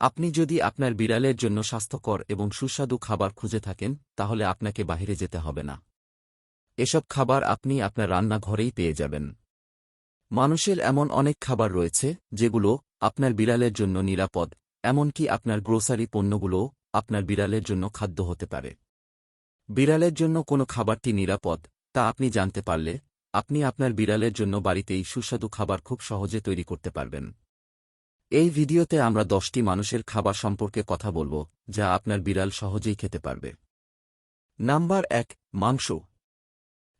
আপনি যদি আপনার বিড়ালের জন্য স্বাস্থ্যকর এবং সুস্বাদু খাবার খুঁজে থাকেন, তাহলে আপনাকে বাহিরে যেতে হবে না। এসব খাবার আপনি আপনার রান্নাঘরেই পেয়ে যাবেন। মানুষের এমন অনেক খাবার রয়েছে, যেগুলো আপনার বিড়ালের জন্য নিরাপদ, এমনকি আপনার গ্রোসারি পণ্যগুলোও আপনার বিড়ালের জন্য খাদ্য হতে পারে। বিড়ালের জন্য কোনো খাবারটি নিরাপদ, তা আপনি জানতে পারলে আপনি আপনার বিড়ালের জন্য বাড়িতেই সুস্বাদু খাবার খুব সহজে তৈরি করতে পারবেন। এই ভিডিওতে আমরা দশটি মানুষের খাবার সম্পর্কে কথা বলব, যা আপনার বিড়াল সহজেই খেতে পারবে। নাম্বার এক, মাংস।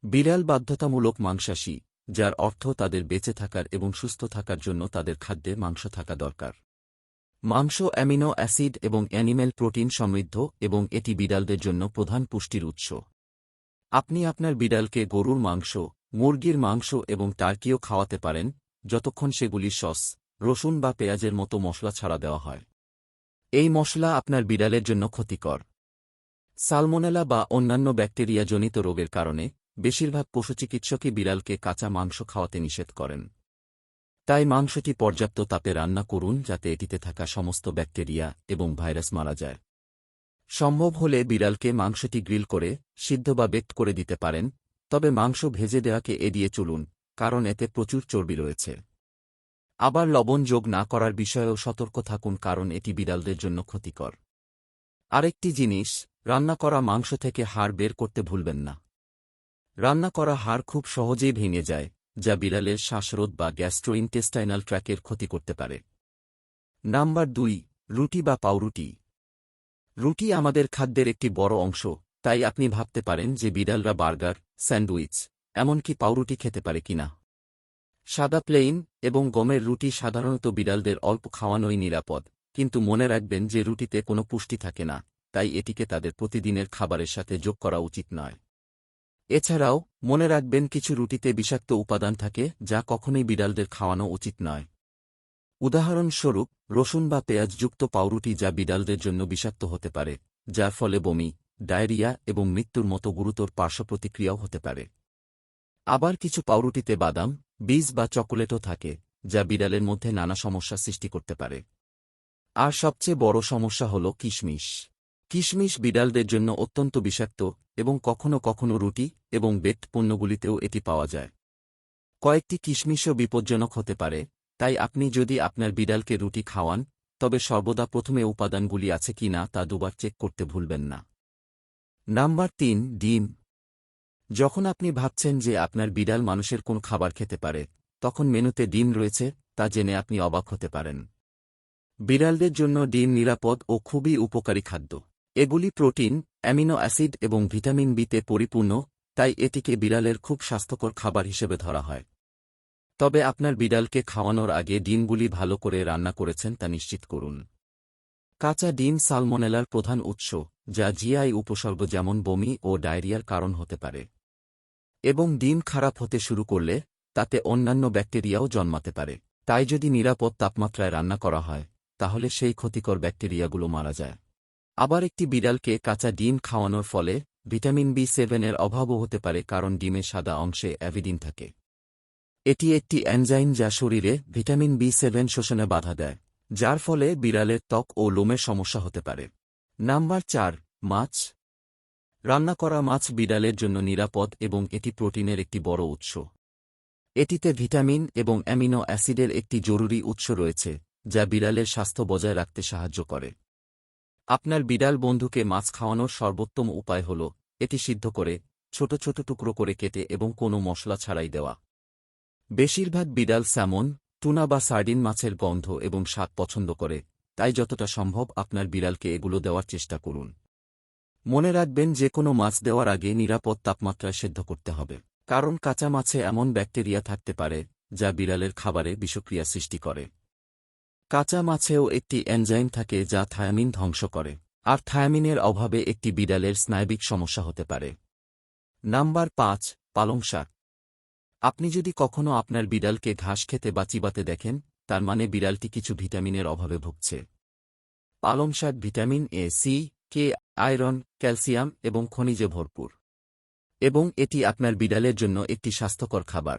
বিড়াল বাধ্যতামূলক মাংসাশী, যার অর্থ তাদের বেঁচে থাকার এবং সুস্থ থাকার জন্য তাদের খাদ্যে মাংস থাকা দরকার। মাংস, অ্যামিনো অ্যাসিড এবং অ্যানিমেল প্রোটিন সমৃদ্ধ এবং এটি বিড়ালদের জন্য প্রধান পুষ্টির উৎস। আপনি আপনার বিড়ালকে গরুর মাংস, মুরগির মাংস এবং টার্কিও খাওয়াতে পারেন, যতক্ষণ সেগুলি সস রসুন বা পেঁয়াজের মতো মশলা ছাড়া দেওয়া হয়। এই মশলা আপনার বিড়ালের জন্য ক্ষতিকর। সালমোনেলা বা অন্যান্য ব্যাকটেরিয়াজনিত রোগের কারণে বেশিরভাগ পশুচিকিৎসকই বিড়ালকে কাঁচা মাংস খাওয়াতে নিষেধ করেন। তাই মাংসটি পর্যাপ্ত তাপে রান্না করুন যাতে এটিতে থাকা সমস্ত ব্যাকটেরিয়া এবং ভাইরাস মারা যায়। সম্ভব হলে বিড়ালকে মাংসটি গ্রিল করে সিদ্ধ বা বেক্ট করে দিতে পারেন, তবে মাংস ভেজে দেওয়াকে এড়িয়ে চলুন, কারণ এতে প্রচুর চর্বি রয়েছে। আবার লবণ যোগ না করার বিষয়েও সতর্ক থাকুন কারণ এটি বিড়ালদের জন্য ক্ষতিকর। আরেকটি জিনিস, রান্না করা মাংস থেকে হাড় বের করতে ভুলবেন না। রান্না করা হাড় খুব সহজেই ভেঙে যায়, যা বিড়ালের শ্বাসরোধ বা গ্যাস্ট্রোইন্টেস্টাইনাল ট্র্যাকের ক্ষতি করতে পারে। নাম্বার দুই, রুটি বা পাউরুটি। রুটি আমাদের খাদ্যের একটি বড় অংশ, তাই আপনি ভাবতে পারেন যে বিড়ালরা বার্গার, স্যান্ডউইচ, এমনকি পাউরুটি খেতে পারে কিনা। সাদা প্লেইন এবং গমের রুটি সাধারণত বিড়ালদের অল্প খাওয়ানোই নিরাপদ, কিন্তু মনে রাখবেন যে রুটিতে কোনো পুষ্টি থাকে না, তাই এটিকে তাদের প্রতিদিনের খাবারের সাথে যোগ করা উচিত নয়। এছাড়াও, মনে রাখবেন কিছু রুটিতে বিষাক্ত উপাদান থাকে যা কখনোই বিড়ালদের খাওয়ানো উচিত নয়। উদাহরণস্বরূপ, রসুন বা পেঁয়াজযুক্ত পাউরুটি যা বিড়ালদের জন্য বিষাক্ত হতে পারে, যার ফলে বমি, ডায়রিয়া এবং মৃত্যুর মতো গুরুতর পার্শ্বপ্রতিক্রিয়াও হতে পারে। আবার কিছু পাউরুটিতে বাদাম, বীজ বা চকোলেটও থাকে, যা বিড়ালের মধ্যে নানা সমস্যা সৃষ্টি করতে পারে। আর সবচেয়ে বড় সমস্যা হল কিশমিশ। কিশমিশ বিড়ালদের জন্য অত্যন্ত বিষাক্ত এবং কখনও কখনও রুটি এবং বেট পণ্যগুলিতেও এটি পাওয়া যায়। কয়েকটি কিশমিশও বিপজ্জনক হতে পারে, তাই আপনি যদি আপনার বিড়ালকে রুটি খাওয়ান, তবে সর্বদা প্রথমে উপাদানগুলি আছে কি না তা দুবার চেক করতে ভুলবেন না। নাম্বার তিন, ডিম। যখন আপনি ভাবছেন যে আপনার বিড়াল মানুষের কোন খাবার খেতে পারে, তখন মেনুতে ডিম রয়েছে, তা জেনে আপনি অবাক হতে পারেন। বিড়ালদের জন্য ডিম নিরাপদ ও খুবই উপকারী খাদ্য। এগুলি প্রোটিন, অ্যামিনো অ্যাসিড এবং ভিটামিন বিতে পরিপূর্ণ, তাই এটিকে বিড়ালের খুব স্বাস্থ্যকর খাবার হিসেবে ধরা হয়। তবে আপনার বিড়ালকে খাওয়ানোর আগে ডিমগুলি ভালো করে রান্না করেছেন তা নিশ্চিত করুন। কাঁচা ডিম সালমোনেলার প্রধান উৎস, যা জিআই উপসর্গ যেমন বমি ও ডায়রিয়ার কারণ হতে পারে। এবং ডিম খারাপ হতে শুরু করলে, তাতে অন্যান্য ব্যাকটেরিয়াও জন্মাতে পারে। তাই যদি নিরাপদ তাপমাত্রায় রান্না করা হয়, তাহলে সেই ক্ষতিকর ব্যাকটেরিয়াগুলো মারা যায়। আবার একটি বিড়ালকে কাঁচা ডিম খাওয়ানোর ফলে ভিটামিন বি সেভেনের অভাবও হতে পারে কারণ ডিমের সাদা অংশে অ্যাভিডিন থাকে। এটি একটি অ্যানজাইম যা শরীরে ভিটামিন বি সেভেন শোষণে বাধা দেয়, যার ফলে বিড়ালের ত্বক ও লোমের সমস্যা হতে পারে। নাম্বার চার, মাছ। রান্না করা মাছ বিড়ালের জন্য নিরাপদ এবং এটি প্রোটিনের একটি বড় উৎস। এটিতে ভিটামিন এবং অ্যামিনো অ্যাসিডের একটি জরুরি উৎস রয়েছে, যা বিড়ালের স্বাস্থ্য বজায় রাখতে সাহায্য করে। আপনার বিড়াল বন্ধুকে মাছ খাওয়ানোর সর্বোত্তম উপায় হল, এটি সিদ্ধ করে, ছোট ছোট টুকরো করে কেটে এবং কোনো মশলা ছাড়াই দেওয়া। বেশিরভাগ বিড়াল স্যামন, টুনা বা সার্ডিন মাছের গন্ধ এবং স্বাদ পছন্দ করে, তাই যতটা সম্ভব আপনার বিড়ালকে এগুলো দেওয়ার চেষ্টা করুন। মনে রাখবেন যে কোনো মাছ দেওয়ার আগে নিরাপদ তাপমাত্রায় সেদ্ধ করতে হবে, কারণ কাঁচা মাছে এমন ব্যাকটেরিয়া থাকতে পারে যা বিড়ালের খাবারে বিষক্রিয়া সৃষ্টি করে। কাঁচা মাছেও একটি এনজাইম থাকে যা থায়ামিন ধ্বংস করে, আর থায়ামিনের অভাবে একটি বিড়ালের স্নায়বিক সমস্যা হতে পারে। নাম্বার পাঁচ, পালং শাক। আপনি যদি কখনও আপনার বিড়ালকে ঘাস খেতে বা চিবাতে দেখেন, তার মানে বিড়ালটি কিছু ভিটামিনের অভাবে ভুগছে। পালং শাক vitamin A, C K, iron, calcium এবং খনিজে ভরপুর। এবং এটি আপনার বিড়ালের জন্য একটি স্বাস্থ্যকর খাবার।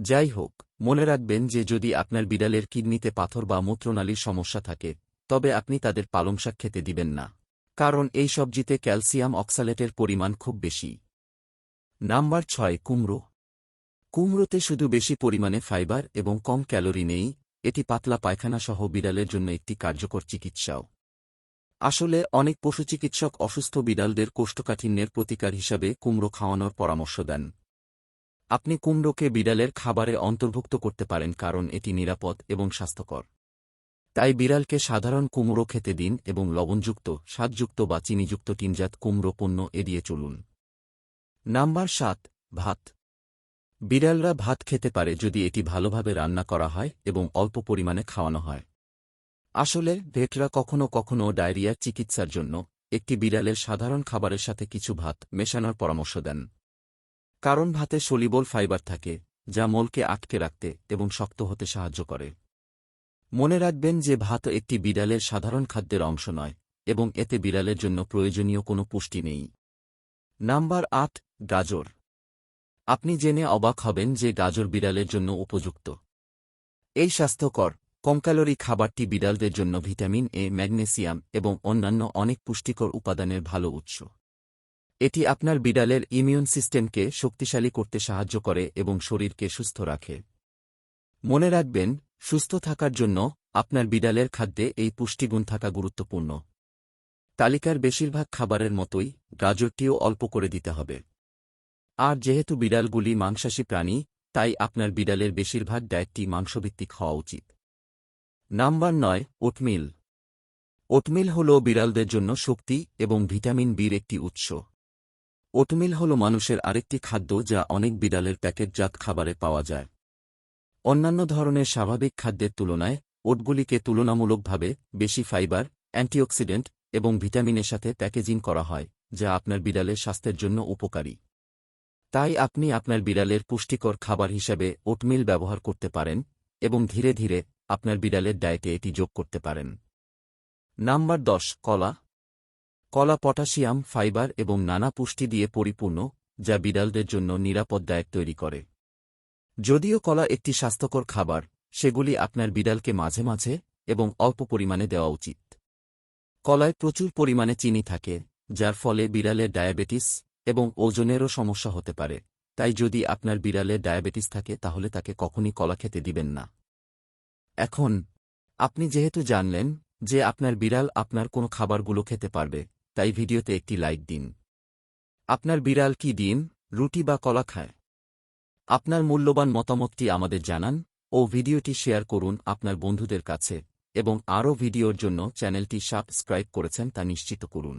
যাই হোক, মনে রাখবেন যে যদি আপনার বিড়ালের কিডনিতে পাথর বা মূত্রনালীর সমস্যা থাকে, তবে আপনি তাদের পালংশাক খেতে দিবেন না। কারণ এই সবজিতে ক্যালসিয়াম অক্সালেটের পরিমাণ খুব বেশি। নাম্বার ছয়, কুমড়ো। কুমড়োতে শুধু বেশি পরিমাণে ফাইবার এবং কম ক্যালোরি নেই, এটি পাতলা পায়খানা সহ বিড়ালের জন্য একটি কার্যকর চিকিৎসাও। আসলে, অনেক পশু চিকিৎসক অসুস্থ বিড়ালদের কোষ্ঠকাঠিন্যের প্রতিকার হিসাবে কুমড়ো খাওয়ানোর পরামর্শ দেন। আপনি কুমড়োকে বিড়ালের খাবারে অন্তর্ভুক্ত করতে পারেন কারণ এটি নিরাপদ এবং স্বাস্থ্যকর। তাই বিড়ালকে সাধারণ কুমড়ো খেতে দিন এবং লবণযুক্ত, স্বাদযুক্ত বা চিনিযুক্ত টিনজাত কুমড়ো পণ্য এড়িয়ে চলুন। নাম্বার সাত, ভাত। বিড়ালরা ভাত খেতে পারে যদি এটি ভালোভাবে রান্না করা হয় এবং অল্প পরিমাণে খাওয়ানো হয়। আসলে, ভেটরা কখনো কখনো ডায়রিয়ার চিকিৎসার জন্য একটি বিড়ালের সাধারণ খাবারের সাথে কিছু ভাত মেশানোর পরামর্শ দেন। কারণ ভাতে সলিবল ফাইবার থাকে, যা মলকে আটকে রাখতে এবং শক্ত হতে সাহায্য করে। মনে রাখবেন যে ভাত একটি বিড়ালের সাধারণ খাদ্যের অংশ নয় এবং এতে বিড়ালের জন্য প্রয়োজনীয় কোনো পুষ্টি নেই। নাম্বার আট, গাজর। আপনি জেনে অবাক হবেন যে গাজর বিড়ালের জন্য উপযুক্ত। এই স্বাস্থ্যকর কম ক্যালোরি খাবারটি বিড়ালদের জন্য ভিটামিন এ, ম্যাগনেসিয়াম এবং অন্যান্য অনেক পুষ্টিকর উপাদানের ভালো উৎস। এটি আপনার বিড়ালের ইমিউন সিস্টেমকে শক্তিশালী করতে সাহায্য করে এবং শরীরকে সুস্থ রাখে। মনে রাখবেন, সুস্থ থাকার জন্য আপনার বিড়ালের খাদ্যে এই পুষ্টিগুণ থাকা গুরুত্বপূর্ণ। তালিকার বেশিরভাগ খাবারের মতোই গাজরটিও অল্প করে দিতে হবে। আর যেহেতু বিড়ালগুলি মাংসাশী প্রাণী, তাই আপনার বিড়ালের বেশিরভাগ ডায়েটটি মাংসভিত্তিক হওয়া উচিত। নাম্বার নয়, ওটমিল। ওটমিল হল বিড়ালদের জন্য শক্তি এবং ভিটামিন বির একটি উৎস। ওটমিল হল মানুষের আরেকটি খাদ্য যা অনেক বিড়ালের প্যাকেটজাত খাবারে পাওয়া যায়। অন্যান্য ধরনের স্বাভাবিক খাদ্যের তুলনায়, ওটগুলিকে তুলনামূলকভাবে বেশি ফাইবার, অ্যান্টিঅক্সিডেন্ট এবং ভিটামিনের সাথে প্যাকেজিং করা হয়, যা আপনার বিড়ালের স্বাস্থ্যের জন্য উপকারী। তাই আপনি আপনার বিড়ালের পুষ্টিকর খাবার হিসেবে ওটমিল ব্যবহার করতে পারেন এবং ধীরে ধীরে আপনার বিড়ালের ডায়েটে এটি যোগ করতে পারেন। নাম্বার দশ, কলা। কলা পটাশিয়াম, ফাইবার এবং নানা পুষ্টি দিয়ে পরিপূর্ণ, যা বিড়ালদের জন্য নিরাপদ ডায়েট তৈরি করে। যদিও কলা একটি স্বাস্থ্যকর খাবার, সেগুলি আপনার বিড়ালকে মাঝে মাঝে এবং অল্প পরিমাণে দেওয়া উচিত। কলায় প্রচুর পরিমাণে চিনি থাকে, যার ফলে বিড়ালের ডায়াবেটিস এবং ওজনেরও সমস্যা হতে পারে। তাই যদি আপনার বিড়ালের ডায়াবেটিস থাকে, তাহলে তাকে কখনই কলা খেতে দিবেন না। এখন, আপনি যেহেতু জানলেন যে আপনার বিড়াল আপনার কোনো খাবারগুলো খেতে পারবে, তাই ভিডিওতে একটি লাইক দিন। আপনার বিড়াল কি ডিম, রুটি বা কলা খায়? আপনার মূল্যবান মতামতটি আমাদের জানান ও ভিডিওটি শেয়ার করুন আপনার বন্ধুদের কাছে এবং আরও ভিডিওর জন্য চ্যানেলটি সাবস্ক্রাইব করেছেন তা নিশ্চিত করুন।